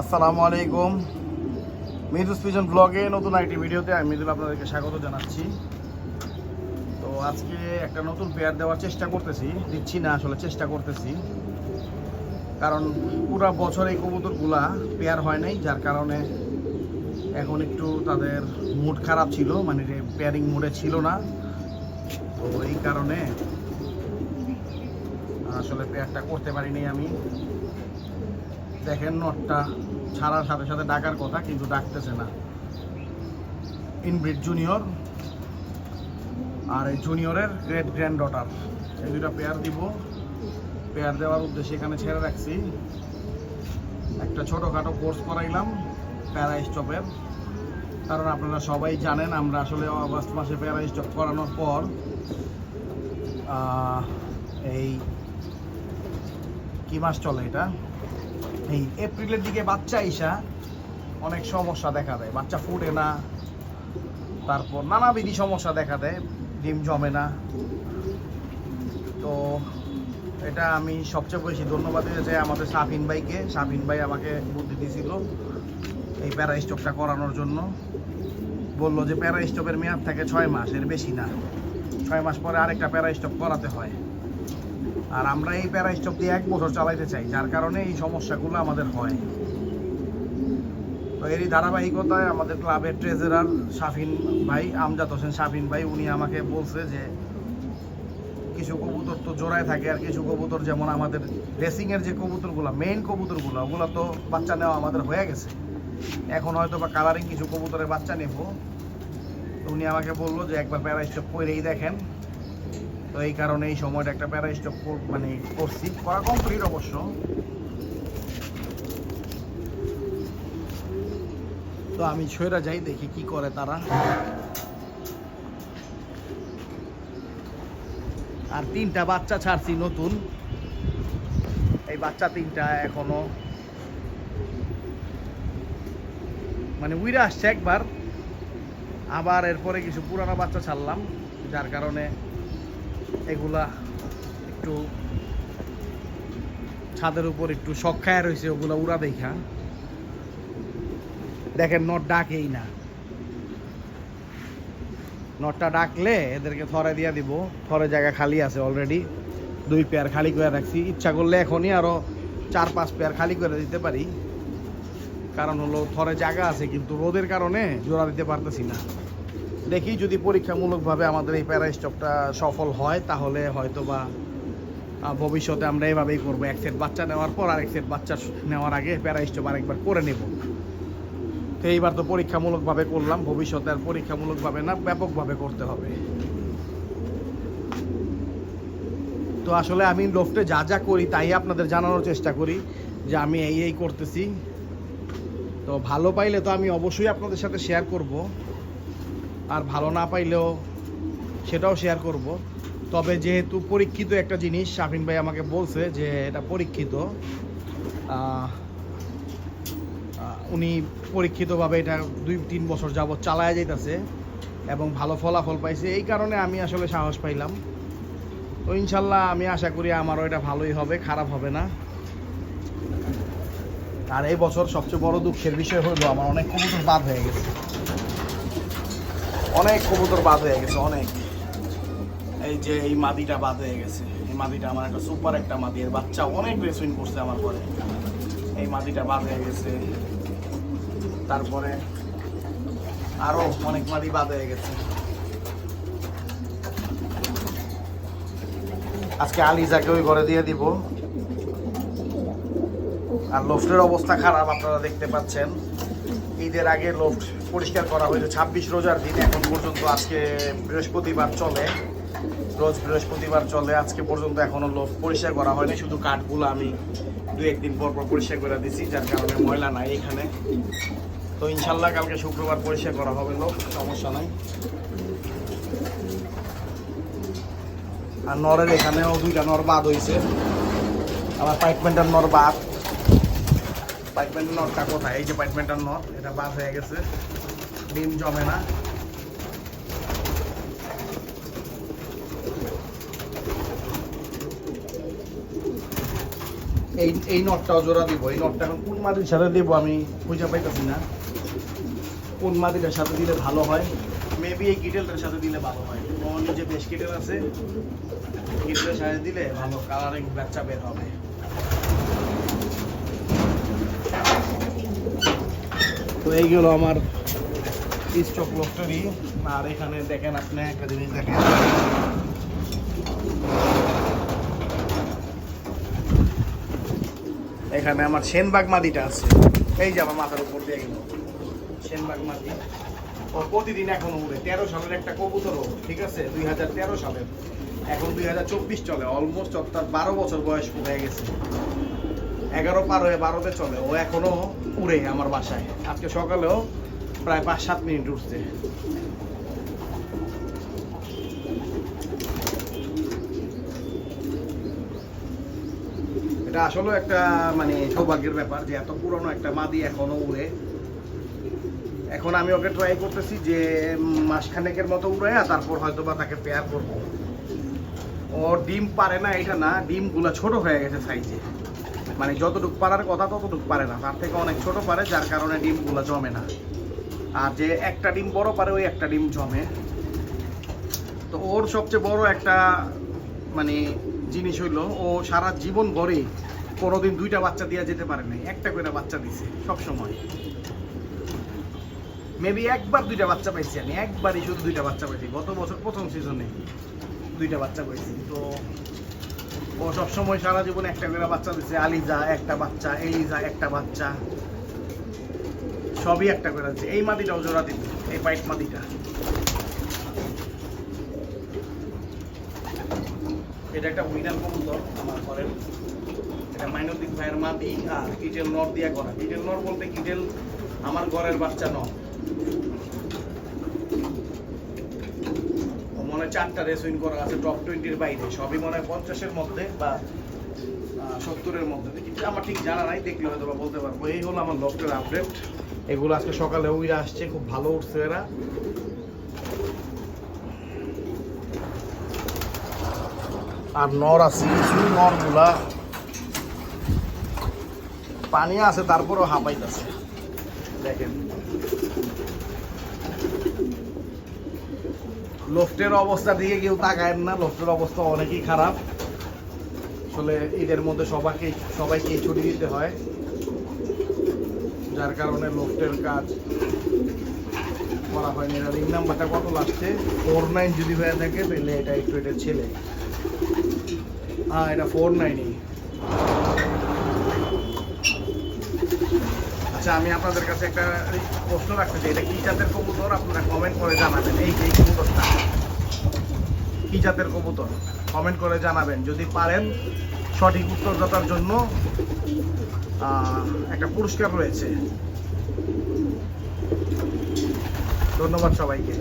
আসসালামু আলাইকুম। মিদুস পিজন ব্লগে নতুন একটি ভিডিওতে আমি মিদুল আপনাদেরকে স্বাগত জানাচ্ছি। তো আজকে একটা নতুন পেয়ার দেওয়ার চেষ্টা করতেছি। দিচ্ছি না, আসলে চেষ্টা করতেছি। কারণ পুরা বছর এই কবুতরগুলা পেয়ার হয় নাই, যার কারণে এখন একটু তাদের মুড খারাপ ছিল মানে পেয়ারিং মুডে ছিল না। তো এই কারণে আসলে পেয়ারটা করতে পারিনি আমি। দেখেন নটটা ছাড়ার সাথে সাথে ডাকার কথা, কিন্তু ডাকতেছে না। ইনব্রিড জুনিয়র আর এই জুনিয়রের গ্রেট গ্র্যান্ড ডটার এই দুটা পেয়ার দিব। পেয়ার দেওয়ার উদ্দেশ্যে এখানে ছেড়ে রাখছি। একটা ছোটোখাটো কোর্স করাইলাম প্যারা স্টপের কারণ আপনারা সবাই জানেন, আমরা আসলে অগস্ট মাসে প্যারা স্টপ করানোর পর এই কি মাস চলে এটা? এই এপ্রিলের দিকে বাচ্চা ইসা অনেক সমস্যা দেখা দেয়। বাচ্চা ফুটে না। তারপর নানাবিধি সমস্যা দেখা দেয়। ডিম জমে না। তো এটা আমি সবচেয়ে বেশি ধন্যবাদ দিতে চাই আমাদের সাফিন ভাইকে। সাফিন ভাই আমাকে বুদ্ধি দিয়েছিল এই প্যারা স্টপটা করানোর জন্য। বলল যে প্যারা স্টপের মেয়াদ থাকে ছয় মাস, এর বেশি না। ছয় মাস পরে আরেকটা প্যারা স্টপ করাতে হয়। আর আমরা এই প্যারা স্টপ দিয়ে এক বছর চালাইতে চাই, যার কারণে এই সমস্যাগুলো আমাদের হয়। তো এরই ধারাবাহিকতায় আমাদের ক্লাবের ট্রেজারার শাফিন ভাই, আমজাদ হোসেন শাফিন ভাই, উনি আমাকে বলছে যে কিছু কবুতর তো জোড়ায় থাকে আর কিছু কবুতর যেমন আমাদের রেসিংয়ের যে কবুতরগুলো মেইন কবুতরগুলো, ওগুলো তো বাচ্চা নেওয়া আমাদের হয়ে গেছে। এখন হয়তো বা কালারিং কিছু কবুতরের বাচ্চা নেব। উনি আমাকে বলল যে একবার প্যারা স্টপ করেই দেখেন। তো এই কারণে এই সময়টা একটা প্যারা স্টপ মানে করছি। করা কমপ্লিট অবশ্য। তো আমি ছয়রা যাই, দেখি কি করে তারা। আর তিনটা বাচ্চা ছাড়ছি নতুন। এই বাচ্চা তিনটা এখনও। মানে উইরা আসছে একবার। আবার এরপরে কিছু পুরানো বাচ্চা ছাড়লাম, যার কারণে এগুলা একটু ছাদের উপর একটু শখ রয়েছে ওগুলা উড়া দেখা। দেখেন, নট ডাকেই না। নটটা ডাকলে এদেরকে থরে দিয়ে দিব। থরে জায়গা খালি আছে অলরেডি দুই পেয়ার খালি করে রাখছি। ইচ্ছা করলে এখনই আরও চার, পাঁচ পেয়ার খালি করে দিতে পারি। কারণ হলো থরে জায়গা আছে, কিন্তু রোদের কারণে জোড়া দিতে পারতেছি না। দেখি যদি পরীক্ষামূলকভাবে আমাদের এই প্যারা স্টপটা সফল হয়, তাহলে হয়তো বা ভবিষ্যতে আমরা এভাবেই করব। এক সেট বাচ্চা নেওয়ার পর আর এক সেট বাচ্চা নেওয়ার আগে প্যারা স্টপ আরেকবার করে নেব। তো এইবার তো পরীক্ষামূলকভাবে করলাম, ভবিষ্যতে আর পরীক্ষামূলকভাবে না, ব্যাপকভাবে করতে হবে। তো আসলে আমি লোফটে যা যা করি তাই আপনাদের জানানোর চেষ্টা করি যে আমি এই এই করতেছি। তো ভালো পাইলে তো আমি অবশ্যই আপনাদের সাথে শেয়ার করব। আর ভালো না পাইলেও সেটাও শেয়ার করব। তবে যেহেতু পরীক্ষিত একটা জিনিস, শাফিন ভাই আমাকে বলছে যে এটা পরীক্ষিত। উনি পরীক্ষিতভাবে এটা দুই, তিন বছর যাবৎ চালায় যাইতেছে এবং ভালো ফলাফল পাইছে। এই কারণে আমি আসলে সাহস পাইলাম। তো ইনশাল্লাহ আমি আশা করি আমারও এটা ভালোই হবে, খারাপ হবে না। আর এই বছর সবচেয়ে বড় দুঃখের বিষয় হলো, আমার অনেক কবুতর বাদ হয়ে গেছে। অনেক কবুতর বাদ হয়ে গেছে, অনেক। এই যে এই মাদিটা বাদ হয়ে গেছে। এই মাদিটা আমার একটা সুপার একটা মাদি, এর বাচ্চা অনেক রেসুইন করছে আমার ঘরে। এই মাদিটা বাদ হয়ে গেছে। তারপরে আরও অনেক মাদি বাদ হয়ে গেছে। আজকে আলিজাকে ওই ঘরে দিয়ে দিব। আর লোফটের অবস্থা খারাপ, আপনারা দেখতে পাচ্ছেন। ঈদের আগে লোক পরিষ্কার করা হয়েছে। ছাব্বিশ রোজার দিন এখন পর্যন্ত আজকে বৃহস্পতিবার চলে। রোজ বৃহস্পতিবার চলে, আজকে পর্যন্ত এখনও লোফট পরিষ্কার করা হয়নি। শুধু কাঠগুলো আমি দু একদিন পর পর পরিষ্কার করে দিছি, যার কারণে ময়লা নাই এখানে। তো ইনশাল্লাহ কালকে শুক্রবার পরিষ্কার করা হবে লোক, সমস্যা নাই। আর নরের এখানেও দুইটা নর বাদ হয়েছে আমার পাইপমেন্টের নর বাদ। পাইপমেন্টার নরটা কোথায়? এই যে পাইপমেন্টার নট এটা বাদ হয়ে গেছে। ডিম জমে না। এই এই নটটাও জোড়া দিব। এই নটটা এখন কোন মাটির সাথে দেবো আমি খুঁজে পাইতেছি না। কোন মাটিটার সাথে দিলে ভালো হয়? মেবি এই কিটেলটার সাথে দিলে ভালো হয়। আমার নিজে বেশ কিটেল আছে। কিটেলের সাথে দিলে ভালো কালারিং বাচ্চা বের হবে। তো এইগুলো আমার স্টক লফটারি আর এখানে দেখেন আপনি একটা জিনিস দেখেন। এখানে আমার সেনবাগ মাদিটা আছে। এই যে আমার মাথার উপর দিয়ে গেল। সেনবাগ মাদি ও প্রতিদিন এখন উড়ে। তেরো সালের একটা কবুতর ও, ঠিক আছে? দুই হাজার তেরো সালের। এখন দুই হাজার চব্বিশ চলে। অলমোস্ট তার বারো বছর বয়স হয়ে গেছে। এগারো পার হয়ে বারোতে চলে। ও এখনও উড়ে আমার বাসায়। আজকে সকালেও প্রায় পাঁচ, সাত মিনিট উঠছে। এটা আসলে একটা মানে সৌভাগ্যের ব্যাপার যে এত পুরনো একটা মাদি এখনও উড়ে। এখন আমি ওকে ট্রাই করতেছি যে মাসখানেকের মতো উড়ে তারপর হয়তো বা তাকে পেয়ার করব। ও ডিম পারে না, এটা না, ডিমগুলো ছোট হয়ে গেছে সাইজে মানে যতটুক পারার কথা ততটুক পারে না। তার থেকে অনেক ছোট পারে, যার কারণে ডিমগুলো জমে না। আর যে একটা ডিম বড় পারে, ওই একটা ডিম জমে। তো ওর সবচেয়ে বড় একটা মানে জিনিস হইল, ও সারা জীবন ভরে কোনোদিন দুইটা বাচ্চা দেওয়া যেতে পারে নাই। একটা করে বাচ্চা দিছে সব সময় মেবি একবার দুইটা বাচ্চা পাইছি আমি, একবারই শুধু দুইটা বাচ্চা পাইছি। গত বছর প্রথম সিজনে দুইটা বাচ্চা পাইছি। তো ও সবসময় সারা জীবন একটা করে বাচ্চা দিচ্ছে আলিজা একটা বাচ্চা, এলিজা একটা বাচ্চা। সবই একটা করে দিচ্ছে এই মাদিটাও জোড়া দিন, এই পাইট মাদিটা এটা একটা উইনার কবুতর, আমার ঘরের এটা মাইনদিক ভাইয়ের মাদি আর কিটেল নর দিয়া করা কিটেল নর বলতে কিটেল আমার ঘরের বাচ্চা নর ও মনে হয় চারটা রেস উইন করা আছে টপ টোয়েন্টির বাইরে। সবই মনে হয় পঞ্চাশের মধ্যে বা সত্তরের মধ্যে। কিন্তু আমার ঠিক জানা নাই, দেখলে হয়তো বা বলতে পারব। এই হলো আমার লফটের আপডেট এগুলো আজকে সকালে উইরা আসছে, খুব ভালো উঠছে এরা। আর নর আছে নরগুলা। পানি আছে, তারপরেও হাঁপাইতেছে। দেখেন। লোফটের অবস্থা দিকে কেউ তাকায় না, লোফটের অবস্থা অনেকই খারাপ। আসলে ঈদের মধ্যে সবাইকে সবাইকে ছুটি দিতে হয়। যার কারণে লোফটের কাজ করা হয়নি। রিং নাম্বারটা কত লাগছে? ফোর নাইন যদি হয়ে থাকে, তাহলে এটা একটু এটা ছেলে। হ্যাঁ এটা ফোর নাইনই। আচ্ছা আমি আপনাদের কাছে একটা প্রশ্ন রাখতে চাই। এটা কি জাতের কবুতর? আপনারা কমেন্ট করে জানাবেন। এই যে কবুতরটা। কি জাতের কবুতর? কমেন্ট করে জানাবেন। যদি পারেন, সঠিক উত্তরদাতার জন্য একটা পুরস্কার রয়েছে। ধন্যবাদ সবাইকে।